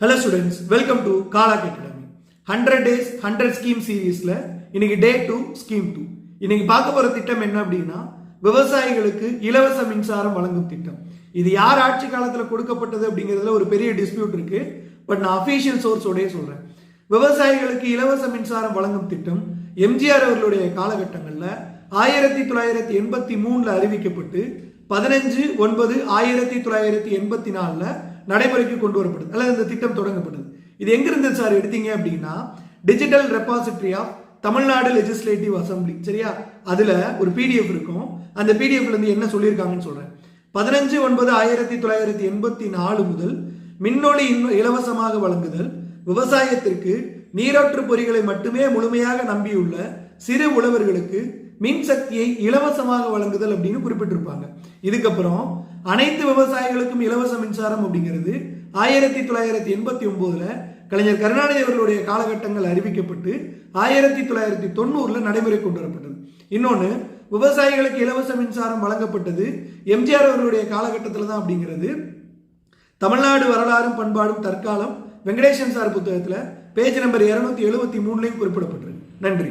Hello students welcome to Kalak academy hundred days hundred scheme சீரீஸில் இன்னைக்கு டே two scheme two இன்னைக்கு பார்க்க போகிற திட்டம் என்ன அப்படின்னா விவசாயிகளுக்கு இலவச மின்சாரம் வழங்கும் திட்டம். இது யார் ஆட்சி காலத்தில் கொடுக்கப்பட்டது அப்படிங்கிறதுல ஒரு பெரிய டிஸ்பியூட் இருக்கு. பட் நான் அஃபீஷியல் சோர்ஸோடய சொல்கிறேன் விவசாயிகளுக்கு இலவச மின்சாரம் வழங்கும் திட்டம் எம்ஜிஆர் அவர்களுடைய காலகட்டங்களில் ஆயிரத்தி தொள்ளாயிரத்தி எண்பத்தி மூணில் அறிவிக்கப்பட்டு பதினஞ்சு ஒன்பது ஆயிரத்தி தொள்ளாயிரத்தி எண்பத்தி நாலில் நடைமுறைக்கு கொண்டு வரப்படுது. அல்லது இந்த திட்டம் தொடங்கப்படுது இது எங்கிருந்து சார் எடுத்தீங்க அப்படின்னா digital repository of Tamil Nadu legislative assembly சரியா? அதுல ஒரு பிடிஎஃப் இருக்கும். அந்த பிடிஎஃப்ல இருந்து என்ன சொல்லியிருக்காங்கன்னு சொல்றேன். பதினஞ்சு ஒன்பது ஆயிரத்தி தொள்ளாயிரத்தி எண்பத்தி நாலு முதல் மின்னொளி இன்னும் இலவசமாக வழங்குதல் விவசாயத்திற்கு நீரோற்று பொறிகளை மட்டுமே முழுமையாக நம்பியுள்ள சிறு உழவர்களுக்கு மின் சக்தியை இலவசமாக வழங்குதல் அப்படின்னு குறிப்பிட்டிருப்பாங்க. இதுக்கப்புறம் அனைத்து விவசாயிகளுக்கும் இலவச மின்சாரம் அப்படிங்கிறது ஆயிரத்தி தொள்ளாயிரத்தி எண்பத்தி ஒன்பதுல கலைஞர் கருணாநிதி அவர்களுடைய காலகட்டங்கள் அறிவிக்கப்பட்டு ஆயிரத்தி தொள்ளாயிரத்தி தொண்ணூறுல நடைமுறை கொண்டு வரப்பட்டது. இன்னொன்று விவசாயிகளுக்கு இலவச மின்சாரம் வழங்கப்பட்டது எம்ஜிஆர் அவர்களுடைய காலகட்டத்தில் தான் அப்படிங்கிறது. தமிழ்நாடு வரலாறும் பண்பாடும் தற்காலம் வெங்கடேசன் சார் புத்தகத்தில் பேஜ் நம்பர் இருநூத்தி எழுபத்தி மூணுலையும் குறிப்பிடப்பட்டிருக்கு. நன்றி.